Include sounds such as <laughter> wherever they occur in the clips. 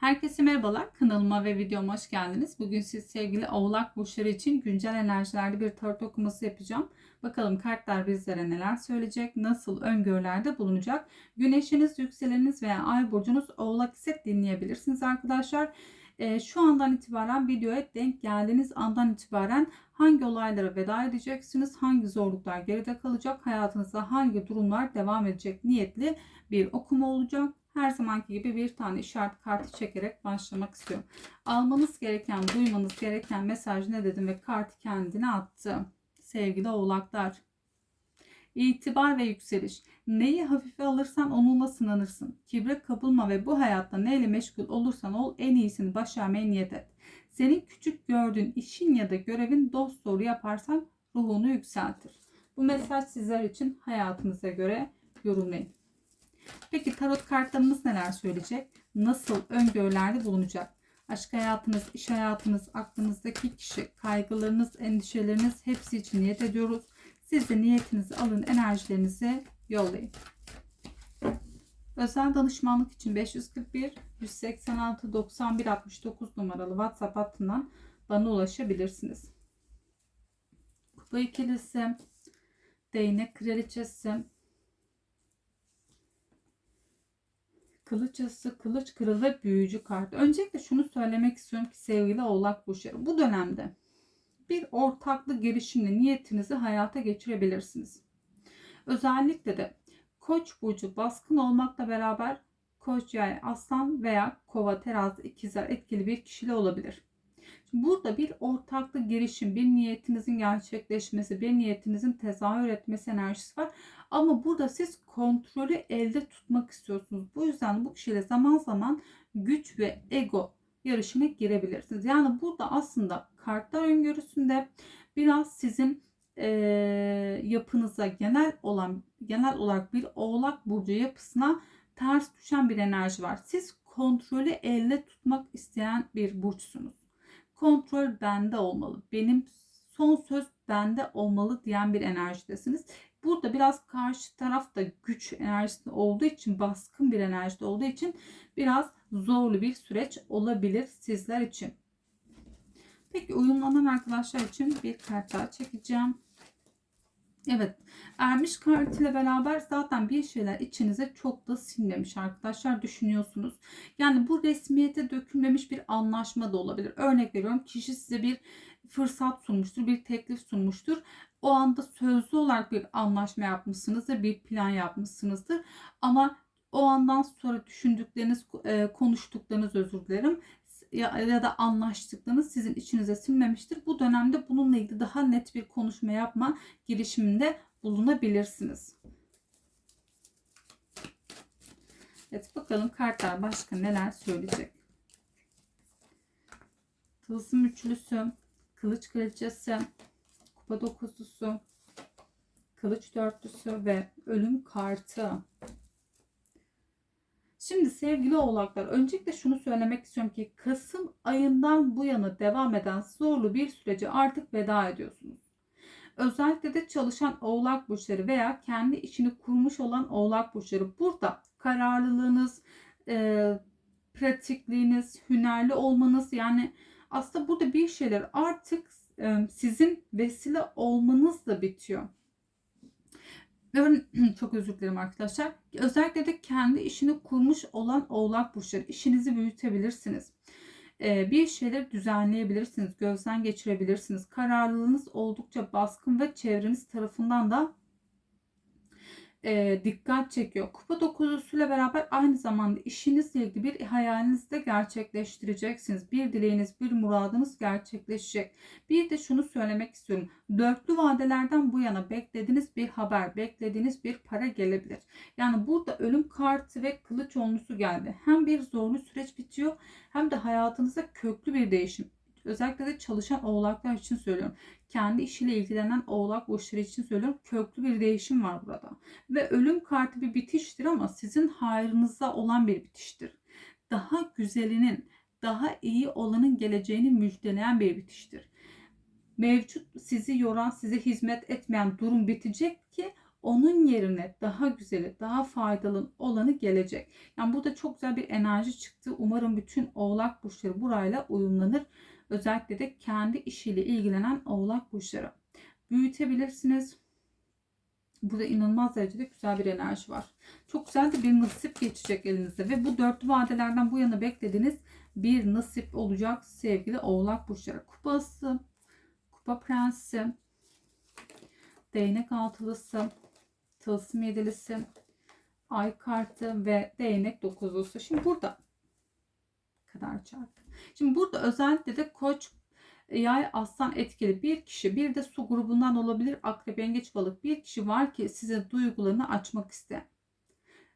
Herkese merhabalar. Kanalıma ve videoma hoş geldiniz. Bugün siz sevgili Oğlak burçları için güncel enerjilerde bir tarot okuması yapacağım. Bakalım kartlar bizlere neler söyleyecek, nasıl öngörülerde bulunacak. Güneşiniz, yükseleniniz veya ay burcunuz Oğlak ise dinleyebilirsiniz arkadaşlar. Ee, şu andan itibaren videoya denk geldiğiniz andan itibaren hangi olaylara veda edeceksiniz, hangi zorluklar geride kalacak, hayatınızda hangi durumlar devam edecek niyetli bir okuma olacak. Her zamanki gibi bir tane işaret kartı çekerek başlamak istiyorum. Almanız gereken, duymanız gereken mesaj ne dedim ve kartı kendine attı. Sevgili oğlaklar. İtibar ve yükseliş. Neyi hafife alırsan onunla sınanırsın. Kibre kapılma ve bu hayatta neyle meşgul olursan ol en iyisini başarmaya niyet et. Senin küçük gördüğün işin ya da görevin dost doğru yaparsan ruhunu yükseltir. Bu mesaj sizler için hayatınıza göre yorumlayın. Peki tarot kartlarımız neler söyleyecek? Nasıl öngörülerde bulunacak? Aşk hayatınız, iş hayatınız, aklınızdaki kişi, kaygılarınız, endişeleriniz hepsi için niyet ediyoruz. Siz de niyetinizi alın, enerjilerinizi yollayın. Özel danışmanlık için 541 186 91 69 numaralı WhatsApp hattından bana ulaşabilirsiniz. Kupa ikilisi, değnek kraliçesi, Kılıç ası, kılıç kırıl ve büyücü kart. Öncelikle şunu söylemek istiyorum ki sevgili oğlak burçları bu dönemde bir ortaklı girişimle niyetinizi hayata geçirebilirsiniz. Özellikle de koç burcu baskın olmakla beraber koç yay aslan veya kova terazi ikizler etkili bir kişili olabilir. Burada bir ortaklı girişim, bir niyetinizin gerçekleşmesi, bir niyetinizin tezahür etmesi enerjisi var. Ama burada siz kontrolü elde tutmak istiyorsunuz. Bu yüzden bu kişiyle zaman zaman güç ve ego yarışına girebilirsiniz. Yani burada aslında kartlar öngörüsünde biraz sizin e, yapınıza genel olan genel olarak bir oğlak burcu yapısına ters düşen bir enerji var. Siz kontrolü elde tutmak isteyen bir burçsunuz kontrol bende olmalı. Benim son söz bende olmalı diyen bir enerjidesiniz. Burada biraz karşı taraf da güç enerjisi olduğu için, baskın bir enerjide olduğu için biraz zorlu bir süreç olabilir sizler için. Peki uyumlanan arkadaşlar için bir kart daha çekeceğim. Evet. Ermiş kartıyla beraber zaten bir şeyler içinize çok da sinmemiş arkadaşlar düşünüyorsunuz. Yani bu resmiyete dökülmemiş bir anlaşma da olabilir. Örnek veriyorum kişi size bir fırsat sunmuştur, bir teklif sunmuştur. O anda sözlü olarak bir anlaşma yapmışsınızdır, bir plan yapmışsınızdır. Ama o andan sonra düşündükleriniz, e, konuştuklarınız özür dilerim ya, ya da anlaştıklarınız sizin içinize sinmemiştir. Bu dönemde bununla ilgili daha net bir konuşma yapma girişiminde bulunabilirsiniz. Evet bakalım kartlar başka neler söyleyecek. Tılsım üçlüsü, kılıç kraliçesi, kupa dokuzlusu, kılıç dörtlüsü ve ölüm kartı. Şimdi sevgili oğlaklar öncelikle şunu söylemek istiyorum ki Kasım ayından bu yana devam eden zorlu bir sürece artık veda ediyorsunuz. Özellikle de çalışan oğlak burçları veya kendi işini kurmuş olan oğlak burçları burada kararlılığınız, e, pratikliğiniz, hünerli olmanız yani aslında burada bir şeyler artık e, sizin vesile olmanızla bitiyor. <clears throat> çok özür dilerim arkadaşlar. Özellikle de kendi işini kurmuş olan oğlak burçları işinizi büyütebilirsiniz. Ee, bir şeyler düzenleyebilirsiniz, gözden geçirebilirsiniz. Kararlılığınız oldukça baskın ve çevreniz tarafından da e, dikkat çekiyor. Kupa dokuzusuyla beraber aynı zamanda işinizle ilgili bir hayalinizi de gerçekleştireceksiniz. Bir dileğiniz, bir muradınız gerçekleşecek. Bir de şunu söylemek istiyorum. Dörtlü vadelerden bu yana beklediğiniz bir haber, beklediğiniz bir para gelebilir. Yani burada ölüm kartı ve kılıç onlusu geldi. Hem bir zorlu süreç bitiyor hem de hayatınızda köklü bir değişim özellikle de çalışan oğlaklar için söylüyorum. Kendi işiyle ilgilenen oğlak burçları için söylüyorum. Köklü bir değişim var burada. Ve ölüm kartı bir bitiştir ama sizin hayrınıza olan bir bitiştir. Daha güzelinin, daha iyi olanın geleceğini müjdeleyen bir bitiştir. Mevcut sizi yoran, size hizmet etmeyen durum bitecek ki onun yerine daha güzeli, daha faydalı olanı gelecek. Yani burada çok güzel bir enerji çıktı. Umarım bütün oğlak burçları burayla uyumlanır. Özellikle de kendi işiyle ilgilenen oğlak burçları. Büyütebilirsiniz. Burada inanılmaz derecede güzel bir enerji var. Çok güzel de bir nasip geçecek elinize. Ve bu dörtlü vadelerden bu yana beklediğiniz bir nasip olacak sevgili oğlak burçları. Kupası, kupa prensi, değnek altılısı, tılsım yedilisi, ay kartı ve değnek dokuzlusu. Şimdi burada kadar çarptı. Şimdi burada özellikle de koç yay aslan etkili bir kişi. Bir de su grubundan olabilir akrep yengeç balık bir kişi var ki size duygularını açmak isteyen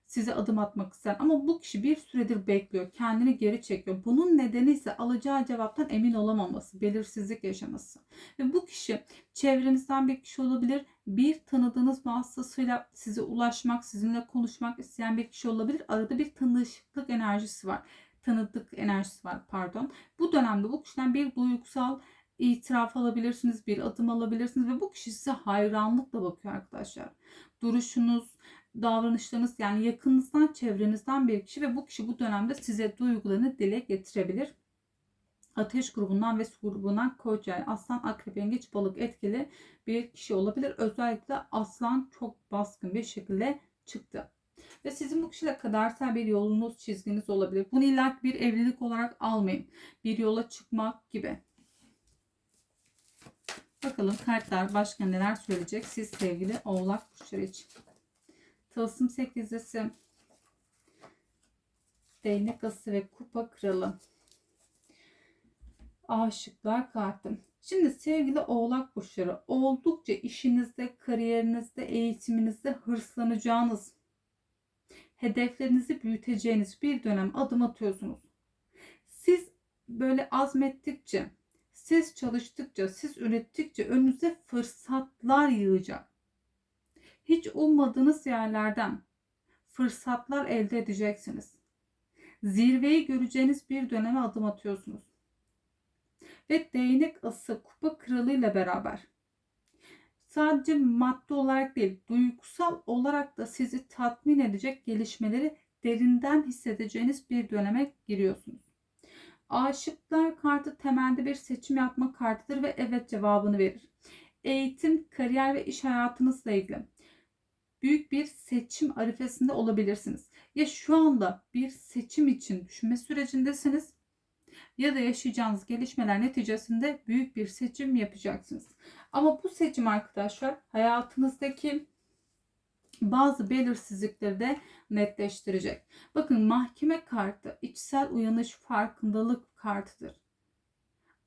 size adım atmak isteyen. Ama bu kişi bir süredir bekliyor kendini geri çekiyor. Bunun nedeni ise alacağı cevaptan emin olamaması belirsizlik yaşaması. Ve bu kişi çevrenizden bir kişi olabilir bir tanıdığınız vasıtasıyla size ulaşmak sizinle konuşmak isteyen bir kişi olabilir. Arada bir tanışıklık enerjisi var tanıdık enerjisi var pardon. Bu dönemde bu kişiden bir duygusal itiraf alabilirsiniz, bir adım alabilirsiniz ve bu kişi size hayranlıkla bakıyor arkadaşlar. Duruşunuz, davranışlarınız yani yakınınızdan, çevrenizden bir kişi ve bu kişi bu dönemde size duygularını dile getirebilir. Ateş grubundan ve su grubundan koç yani aslan, akrep, yengeç, balık etkili bir kişi olabilir. Özellikle aslan çok baskın bir şekilde çıktı. Ve sizin bu kişiyle kadersel bir yolunuz, çizginiz olabilir. Bunu illa bir evlilik olarak almayın. Bir yola çıkmak gibi. Bakalım kartlar başka neler söyleyecek siz sevgili oğlak burçları için. Tılsım sekizlisi, değnek ası ve kupa kralı. Aşıklar kartı. Şimdi sevgili oğlak burçları oldukça işinizde, kariyerinizde, eğitiminizde hırslanacağınız, hedeflerinizi büyüteceğiniz bir dönem adım atıyorsunuz. Siz böyle azmettikçe, siz çalıştıkça, siz ürettikçe önünüze fırsatlar yığacak. Hiç ummadığınız yerlerden fırsatlar elde edeceksiniz. Zirveyi göreceğiniz bir döneme adım atıyorsunuz. Ve değnek ası kupa kralıyla beraber sadece madde olarak değil, duygusal olarak da sizi tatmin edecek gelişmeleri derinden hissedeceğiniz bir döneme giriyorsunuz. Aşıklar kartı temelde bir seçim yapma kartıdır ve evet cevabını verir. Eğitim, kariyer ve iş hayatınızla ilgili büyük bir seçim arifesinde olabilirsiniz. Ya şu anda bir seçim için düşünme sürecindesiniz ya da yaşayacağınız gelişmeler neticesinde büyük bir seçim yapacaksınız. Ama bu seçim arkadaşlar hayatınızdaki bazı belirsizlikleri de netleştirecek. Bakın mahkeme kartı içsel uyanış farkındalık kartıdır.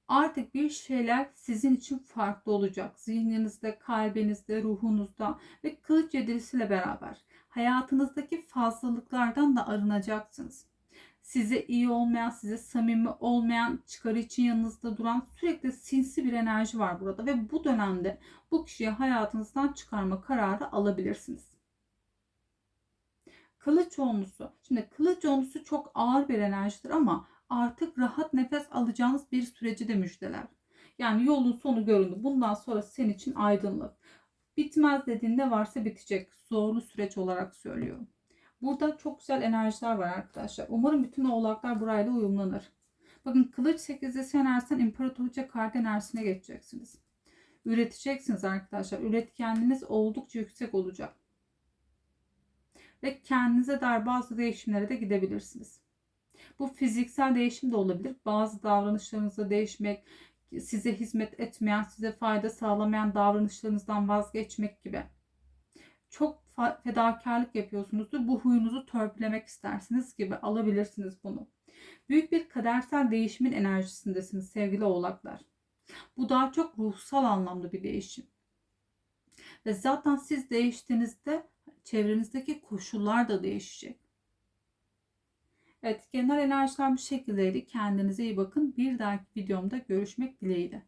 Artık bir şeyler sizin için farklı olacak. Zihninizde, kalbinizde, ruhunuzda ve kılıç yedilisiyle beraber hayatınızdaki fazlalıklardan da arınacaksınız size iyi olmayan, size samimi olmayan, çıkarı için yanınızda duran sürekli sinsi bir enerji var burada ve bu dönemde bu kişiyi hayatınızdan çıkarma kararı alabilirsiniz. Kılıç onlusu. Şimdi kılıç onlusu çok ağır bir enerjidir ama artık rahat nefes alacağınız bir süreci de müjdeler. Yani yolun sonu göründü. Bundan sonra senin için aydınlık. Bitmez dediğinde varsa bitecek. Zorlu süreç olarak söylüyorum. Burada çok güzel enerjiler var arkadaşlar. Umarım bütün oğlaklar burayla uyumlanır. Bakın kılıç 8'de enerjisinden imparatorca kart enerjisine geçeceksiniz. Üreteceksiniz arkadaşlar. Üretkenliğiniz oldukça yüksek olacak. Ve kendinize dair bazı değişimlere de gidebilirsiniz. Bu fiziksel değişim de olabilir. Bazı davranışlarınızda değişmek, size hizmet etmeyen, size fayda sağlamayan davranışlarınızdan vazgeçmek gibi. Çok fedakarlık yapıyorsunuzdur. Bu huyunuzu törpülemek istersiniz gibi alabilirsiniz bunu. Büyük bir kadersel değişimin enerjisindesiniz sevgili oğlaklar. Bu daha çok ruhsal anlamda bir değişim. Ve zaten siz değiştiğinizde çevrenizdeki koşullar da değişecek. Evet genel enerjiler bu şekildeydi. Kendinize iyi bakın. Bir dahaki videomda görüşmek dileğiyle.